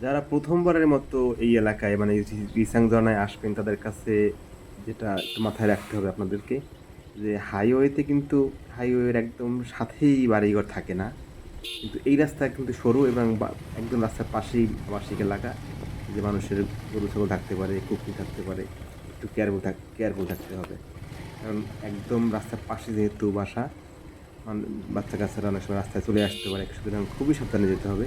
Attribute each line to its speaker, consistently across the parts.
Speaker 1: যারা প্রথমবারের মতো এই এলাকায় মানে রিসাং জনায় আসবেন, তাদের কাছে যেটা একটু মাথায় রাখতে হবে আপনাদেরকে, যে হাইওয়েতে কিন্তু হাইওয়ের একদম সাথেই বাড়িঘর থাকে না। কিন্তু এই রাস্তা কিন্তু সরু এবং একদম রাস্তার পাশেই আবাসিক এলাকা, যে মানুষের গরু, ছাগল থাকতে পারে, কুকুর থাকতে পারে, একটু কেয়ারফুল থাক কেয়ারফুল থাকতে হবে। কারণ একদম রাস্তার পাশে যেহেতু বাসা, মান- বাচ্চা কাচ্চারা অনেক সময় রাস্তায় চলে আসতে পারে, সুতরাং খুবই সাবধানে যেতে হবে।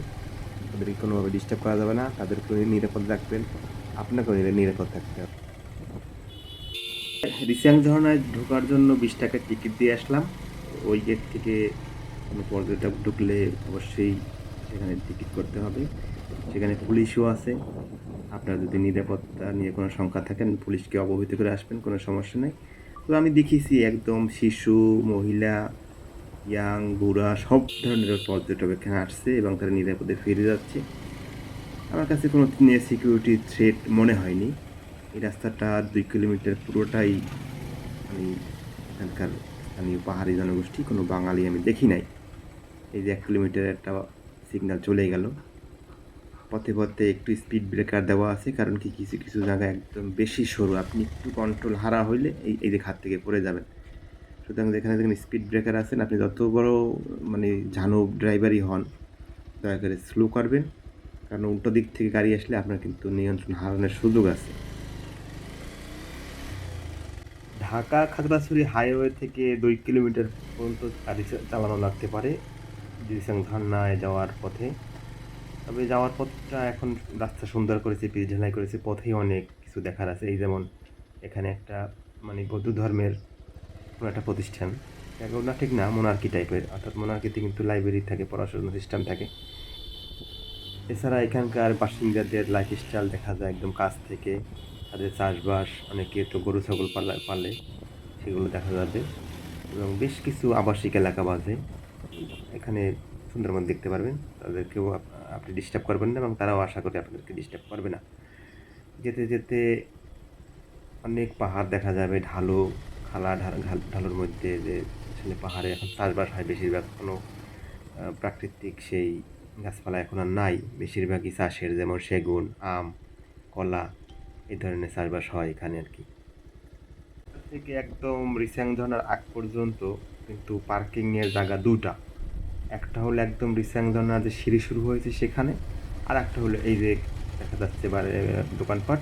Speaker 1: তাদেরকে কোনোভাবে ডিস্টার্ব করা যাবে না। তাদেরকে নিরাপদ রাখবেন আপনাকেও নিরা- নিরাপদ থাকতে হবে। রিসিয়াং ঝর্ণায় ঢোকার জন্য বিশ টাকার টিকিট দিয়ে আসলাম। ওই গেট থেকে কোনো পর্যটক ঢুকলে অবশ্যই সেখানে টিকিট করতে হবে। সেখানে পুলিশও আছে। আপনার যদি নিরাপত্তা নিয়ে কোনো শঙ্কা থাকেন, পুলিশকে অবহিত করে আসবেন, কোনো সমস্যা নেই। তো আমি দেখেছি একদম শিশু, মহিলা ইয়াং, বুড়া, সব ধরনের পর্যটক এখানে আসছে এবং তারা নিরাপদে ফিরে যাচ্ছে। আমার কাছে কোনো সিকিউরিটি থ্রেট মনে হয়নি। এই রাস্তাটা দুই কিলোমিটার পুরোটাই আমি এখানকার স্থানীয় পাহাড়ি জনগোষ্ঠী, কোনো বাঙালি আমি দেখি নাই। এই যে এক কিলোমিটার একটা সিগন্যাল চলে গেল। পথে পথে একটু স্পিড ব্রেকার দেওয়া আছে, কারণ কি কিছু কিছু জায়গায় একদম বেশি সরু। আপনি একটু কন্ট্রোল হারা হইলে এই এই যে হাত থেকে পড়ে যাবেন। সুতরাং যেখানে যেখানে স্পিড ব্রেকার আছেন, আপনি যত বড় মানে ঝানু ড্রাইভারই হন, দয়া করে স্লো করবেন। কারণ উল্টো দিক থেকে গাড়ি আসলে আপনার কিন্তু নিয়ন্ত্রণ হারানোর সুযোগ আছে। ঢাকা খাগড়াছড়ি হাইওয়ে থেকে দুই কিলোমিটার পর্যন্ত গাড়ি চালানো লাগতে পারে জিরিসাং ঝর্ণায় যাওয়ার পথে। তবে যাওয়ার পথটা এখন রাস্তা সুন্দর করেছে পিচ ঢালাই করেছে, পথেই অনেক কিছু দেখার আছে। এই যেমন এখানে একটা মানে বৌদ্ধ ধর্মের কোনো একটা প্রতিষ্ঠান না ঠিক না মোনার্কি টাইপের অর্থাৎ মোনার্কিতে কিন্তু লাইব্রেরি থাকে পড়াশোনা সিস্টেম থাকে। এছাড়া এখানকার বাসিন্দাদের লাইফ স্টাইল দেখা যায় একদম কাছ থেকে, তাদের চাষবাস, অনেকে তো গরু, ছাগল পালা, পালে, সেগুলো দেখা যাবে। এবং বেশ কিছু আবাসিক এলাকা বাজে, এখানে সুন্দরবন দেখতে পারবেন, তাদেরকেও আপনি ডিস্টার্ব করবেন না এবং তারাও আশা করি আপনাদেরকে ডিস্টার্ব করবে না। যেতে যেতে অনেক পাহাড় দেখা যাবে, ঢালু খালা ঢাল ঢাল- ঢালুর মধ্যে যে আসলে পাহাড়ে এখন চাষবাস হয়, বেশিরভাগ কোনো প্রাকৃতিক সেই গাছপালা এখন আর নাই। বেশিরভাগই চাষের, যেমন সেগুন, আম, কলা, এই ধরনের চাষবাস হয় এখানে আর কি। থেকে একদম রিস্যাং ঝর্ণার আগ পর্যন্ত কিন্তু পার্কিংয়ের জায়গা দুটা একটা হলো একদম রিস্যাং ঝর্ণার যে সিঁড়ি শুরু হয়েছে সেখানে, আর একটা হলো এই যে দেখা যাচ্ছে দোকানপাট।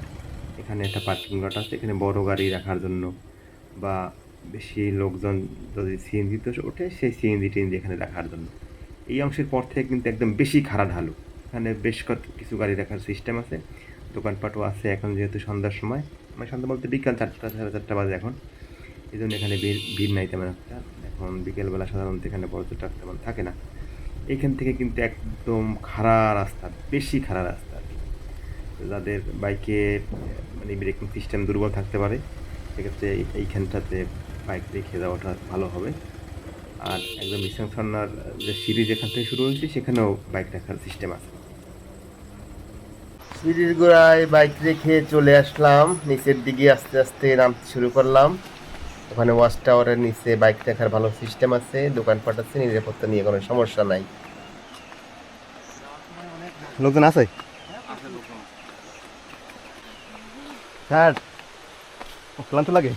Speaker 1: এখানে একটা পার্কিং লট আছে, এখানে বড় গাড়ি রাখার জন্য বা বেশি লোকজন যদি সিএনজি সিএনজিতে ওঠে, সেই সিএনজি টিএনজি এখানে রাখার জন্য। এই অংশের পর থেকে কিন্তু একদম বেশি খাড়া ঢালু। এখানে বেশ কিছু গাড়ি রাখার সিস্টেম আছে, দোকানপাটও আছে এখন যেহেতু সন্ধ্যার সময়। মানে সন্ধ্যা বলতে বিকাল চারটা, সাড়ে চারটা বাজে এখন। এই জন্য এখানে ভিড় ভিড় নাই তেমন একটা। এখন বিকেলবেলা সাধারণত এখানে পর্যটক তেমন থাকে না। এখান থেকে কিন্তু একদম খাড়া রাস্তা, বেশি খাড়া রাস্তা। তো যাদের বাইকে মানে ব্রেকিং সিস্টেম দুর্বল থাকতে পারে। সেক্ষেত্রে এইখানটাতে বাইক রেখে যাওয়াটা ভালো হবে। আর একদম বিশ্রাম ছাড়নার যে সিঁড়ি যেখান থেকে শুরু হয়েছে সেখানেও বাইক রাখার সিস্টেম আছে।
Speaker 2: সিঁড়ির গোড়ায় বাইক রেখে চলে আসলাম। নিচের দিকে আস্তে আস্তে নামতে শুরু করলাম। ওখানে ওয়াচ টাওয়ারের নিচে বাইক রাখার ভালো সিস্টেম আছে দোকানপাট আছে নিরাপত্তা নিয়ে কোনো সমস্যা নাই।
Speaker 1: লোকজন আছে? স্যার ক্লান্ত লাগে?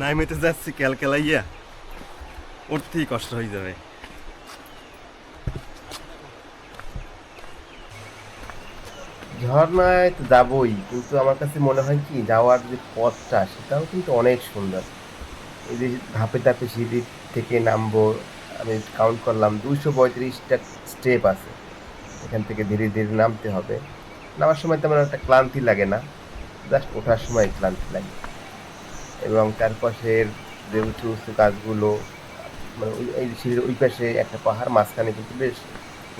Speaker 1: নাই মেতে যাচ্ছি ক্যালকেলাইয়া উঠতেই কষ্ট হয়ে যাবে।
Speaker 2: ঝর্ণায় তো যাবই কিন্তু আমার কাছে মনে হয় কি যাওয়ার যে পথটা সেটাও কিন্তু অনেক সুন্দর। এই যে ধাপে ধাপে সিঁড়ি থেকে নামবো আমি কাউন্ট করলাম দুশো পঁয়ত্রিশটা স্টেপ আছে। এখান থেকে ধীরে ধীরে নামতে হবে। নামার সময় তেমন একটা ক্লান্তি লাগে না। জাস্ট ওঠার সময় ক্লান্তি লাগে। এবং তার পাশের যে উঁচু উঁচু গাছগুলো মানে ওই- সিঁড়ির ওই পাশে একটা পাহাড়, মাঝখানে কিন্তু বেশ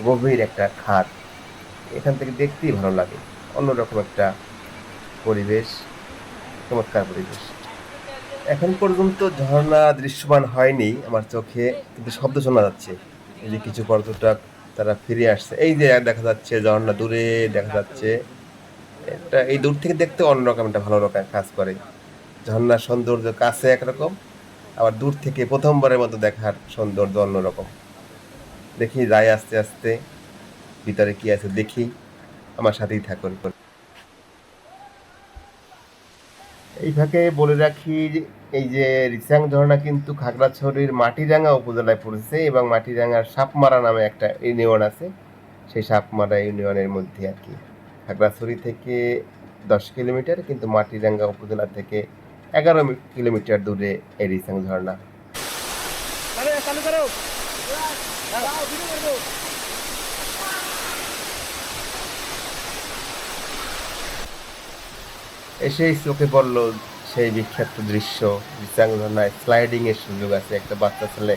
Speaker 2: গভীর একটা খাদ। এখান থেকে দেখতেই ভালো লাগে। অন্যরকম একটা পরিবেশ, চমৎকার পরিবেশ। এখন পর্যন্ত ঝর্ণা দৃশ্যমান হয়নি আমার চোখে, কিন্তু শব্দ শোনা যাচ্ছে। এই যে কিছু পর্যটক তারা ফিরে আসছে। এই যে দেখা যাচ্ছে ঝর্ণা দূরে দেখা যাচ্ছে, এটা এই দূর থেকে দেখতে অন্যরকম একটা ভালো রকম কাজ করে। ঝর্ণার সৌন্দর্য কাছে একরকম
Speaker 1: আবার দূর থেকে প্রথমবারের মতো দেখার সৌন্দর্য অন্যরকম দেখি, যাই আস্তে আস্তে, ভিতরে কি আছে দেখি, আমার সাথেই থাকুন। এই ফাঁকে বলে রাখি এই যে রিসাং ঝর্ণা কিন্তু খাগড়াছড়ির মাটিরাঙ্গা উপজেলায় পড়েছে এবং মাটিরাঙ্গার সাপমারা নামে একটা ইউনিয়ন আছে। সেই সাপমারা ইউনিয়নের মধ্যে আর কি। খাগড়াছড়ি থেকে দশ কিলোমিটার কিন্তু মাটিরাঙ্গা উপজেলা থেকে এগারো কিলোমিটার দূরে এই রিসাং ঝর্ণা। এসেই চোখে পড়ল সেই বিখ্যাত দৃশ্য ঝর্ণায় স্লাইডিং এর সুযোগ আছে। একটা বাচ্চা ছেলে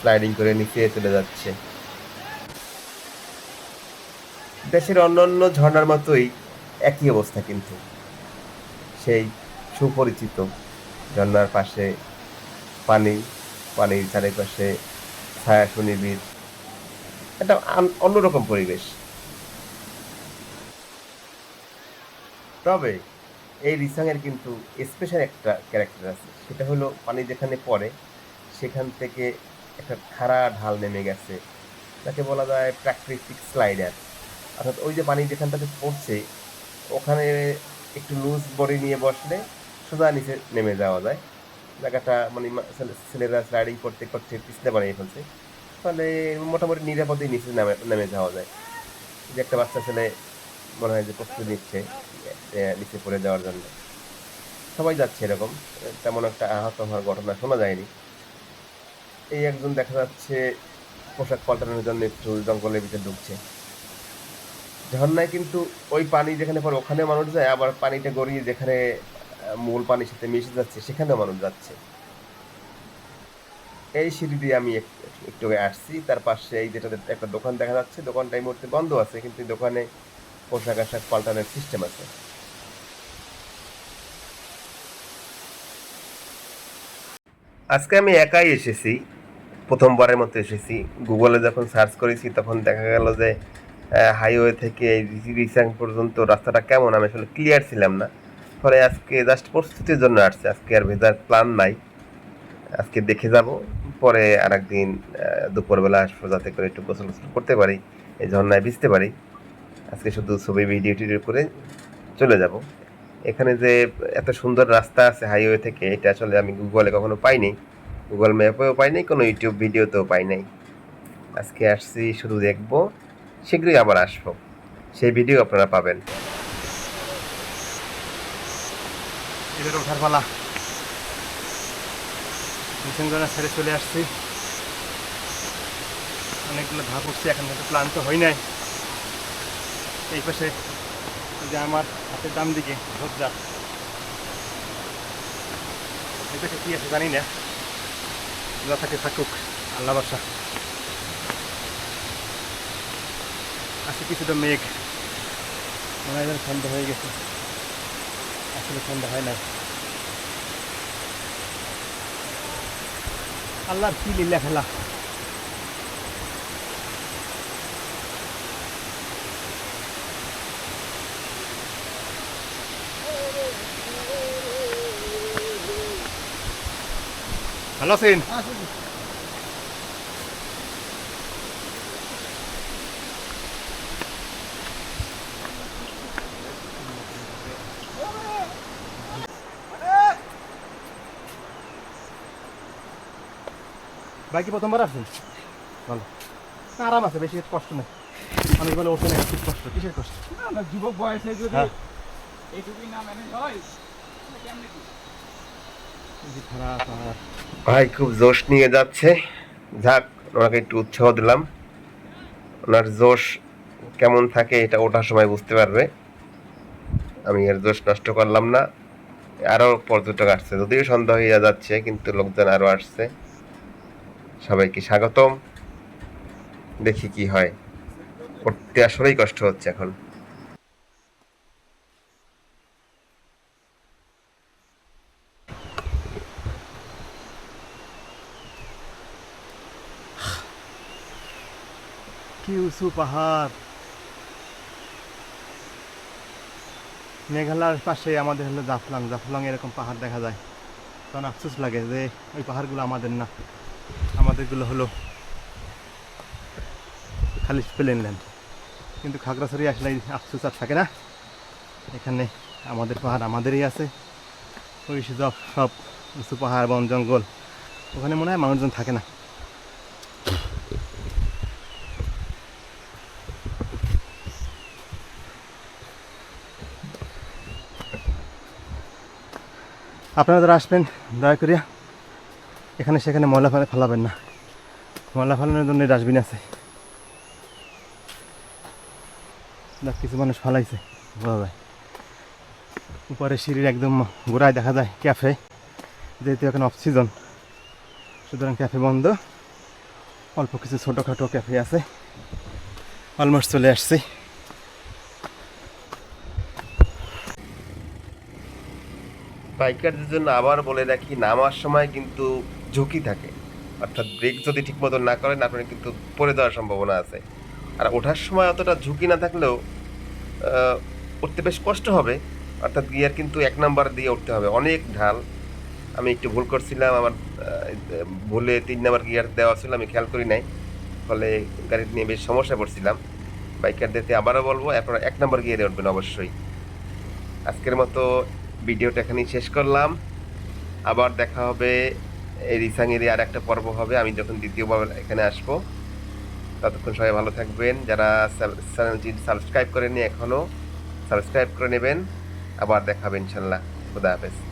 Speaker 1: স্লাইডিং করে নিচে চলে যাচ্ছে। দেশের অন্যান্য ঝর্ণার মতোই একই অবস্থা কিন্তু। সেই সুপরিচিত ঝর্ণার পাশে পানি, পানির চারিপাশে ছায়া সুনিবিড়। একটা অন্যরকম পরিবেশ। তবে এই রিসাংয়ের কিন্তু স্পেশাল একটা ক্যারেক্টার আছে। সেটা হলো পানি যেখানে পড়ে, সেখান থেকে একটা খাড়া ঢাল নেমে গেছে। যাকে বলা যায় প্রাকৃতিক স্লাইডার অর্থাৎ ওই যে পানি যেখানটাতে পড়ছে, ওখানে একটু লুজ বডি নিয়ে বসলে সোজা নিচে নেমে যাওয়া যায়। জায়গাটা মানে ছেলে- ছেলেরা স্লাইডিং করতে করতে পিছনে বানিয়ে ফেলছে। ফলে মোটামুটি নিরাপদেই নিচে নেমে নেমে যাওয়া যায়। যে একটা বাচ্চা ছেলে মনে হয় যে প্রস্তুতি নিচ্ছে নিচে পড়ে যাওয়ার জন্য। সবাই যাচ্ছে এরকম। তেমন একটা আহত হওয়ার ঘটনা শোনা যায়নি। এই একজন দেখা যাচ্ছে পোশাক পাল্টানোর জন্য একটু জঙ্গলের ভিতরে ঢুকছে। ঝর্ণায় কিন্তু ওই পানি যেখানে পড়ে ওখানেও মানুষ যায়, আবার পানিটা গড়িয়ে যেখানে মূল পানির সাথে মিশে যাচ্ছে, সেখানেও মানুষ যাচ্ছে। এই সিঁড়ি দিয়ে আমি এক- একটু আসছি। তার পাশে এই যেটা একটা দোকান দেখা যাচ্ছে, দোকানটা এই মুহূর্তে বন্ধ আছে, কিন্তু দোকানে পোশাক আশাক পাল্টানোর সিস্টেম আছে। আজকে আমি একাই এসেছি, প্রথমবারের মতো এসেছি। গুগলে যখন সার্চ করেছি, তখন দেখা গেল যে হাইওয়ে থেকে রিসাং পর্যন্ত রাস্তাটা কেমন, আমি আসলে ক্লিয়ার ছিলাম না। ফলে আজকে জাস্ট প্রস্তুতির জন্য আসছে। আজকে আর ভেজার প্ল্যান নাই। আজকে দেখে যাব। পরে আর একদিন দুপুরবেলা আসব যাতে করে একটু গোসল গোসল করতে পারি। এই ঝর্ণায় ভিজতে পারি। আজকে শুধু ছবি, ভিডিও, টিডিও করে চলে যাব। এখানে যে এত সুন্দর রাস্তা আছে হাইওয়ে থেকে, এটা আসলে আমি গুগলে কখনো পাইনি। গুগল ম্যাপেও পাইনি, কোনো ইউটিউব ভিডিওতেও পাই নাই। আজকে আসছি, শুধু দেখব, শীঘ্রই আবার আসব। সেই ভিডিও আপনারা পাবেন।
Speaker 2: ছেড়ে চলে আসছি। অনেকগুলো ধাপ উঠছি, এখন কিন্তু ক্লান্ত হই নাই। এই পাশে যে আমার হাতের ডান দিকে ঝোপঝাপ এই পাশে কী আছে জানি না। যা থাকে থাকুক, আল্লাহ বাসা আজকে কিছুটা মেঘ। মনে হয় সন্ধ্যা হয়ে গেছে। আসলে সন্ধ্যা হয় না আল্লাহর কি লীলা খেলা। ভালো আছেন ভাই কি প্রথমবার আসছেন? ভালো। না, আরাম আছে বেশি কষ্ট নেই। মানুষ বলে ওঠে না খুব কষ্ট। কিসের কষ্ট?
Speaker 3: যুবক বয়সে যদি
Speaker 2: হ্যাঁ।
Speaker 3: এইটুকুই না ম্যানেজ হয় কেমনে কি?
Speaker 2: এই যে খারাপ আর
Speaker 1: ভাই খুব জোশ নিয়ে যাচ্ছে। যাক, ওনাকে একটু উৎসাহ দিলাম। ওনার জোশ কেমন থাকে এটা ওঠার সময় বুঝতে পারবে। আমি এর জোশ নষ্ট করলাম না। আরও পর্যটক আসছে। যদিও সন্ধ্যা হয়ে যাচ্ছে, কিন্তু লোকজন আরও আসছে। সবাইকে স্বাগতম। দেখি কি হয়। করতে আসলেই কষ্ট হচ্ছে এখন।
Speaker 2: কি উঁচু পাহাড়। মেঘালয়ের পাশে আমাদের হলো জাফলং। জাফলং এরকম পাহাড় দেখা যায়। তখন আফসোস লাগে যে ওই পাহাড়গুলো আমাদের না। আমাদেরগুলো হলো খালি প্লেন ল্যান্ড। কিন্তু খাগড়াছড়ি আসলে আফসোস আর থাকে না। এখানে আমাদের পাহাড় আমাদেরই আছে। ওই সব সব উঁচু পাহাড়, বন জঙ্গল। ওখানে মনে হয় মানুষজন থাকে না। আপনারা যারা আসবেন, দয়া করিয়া এখানে সেখানে ময়লা ফেলে ফেলাবেন না। ময়লা ফেলানোর জন্য ডাস্টবিন আছে। কিছু মানুষ ফালাইছে, বোঝা যায়। উপরে সিঁড়ির একদম গোড়ায় দেখা যায় ক্যাফে যেহেতু এখন অফ সিজন সুতরাং ক্যাফে বন্ধ। অল্প কিছু ছোটোখাটো ক্যাফে আছে। অলমোস্ট চলে আসছি।
Speaker 1: বাইকারদের জন্য আবার বলে রাখি, নামার সময় কিন্তু ঝুঁকি থাকে। অর্থাৎ ব্রেক যদি ঠিক মতো না করেন আপনার কিন্তু পড়ে যাওয়ার সম্ভাবনা আছে। আর ওঠার সময় অতটা ঝুঁকি না থাকলেও উঠতে বেশ কষ্ট হবে। অর্থাৎ গিয়ার কিন্তু এক নাম্বার দিয়ে উঠতে হবে। অনেক ঢাল। আমি একটু ভুল করছিলাম, আমার ভুলে তিন নাম্বার গিয়ার দেওয়া ছিল, আমি খেয়াল করি নাই। ফলে গাড়ি নিয়ে বেশ সমস্যা পড়ছিলাম। বাইকারদেরকে আবারও বলব, আপনারা এক নাম্বার গিয়ারে উঠবেন অবশ্যই। আজকের মতো ভিডিওটা এখানেই শেষ করলাম। আবার দেখা হবে, এই রিসাঙেরই আর একটা পর্ব হবে। আমি যখন দ্বিতীয়বার এখানে আসব। ততক্ষণ সবাই ভালো থাকবেন। যারা চ্যানেলটি সাবস্ক্রাইব করেনি এখনও, সাবস্ক্রাইব করে নেবেন। আবার দেখাবেন ইনশাল্লাহ। খুদা হাফেজ।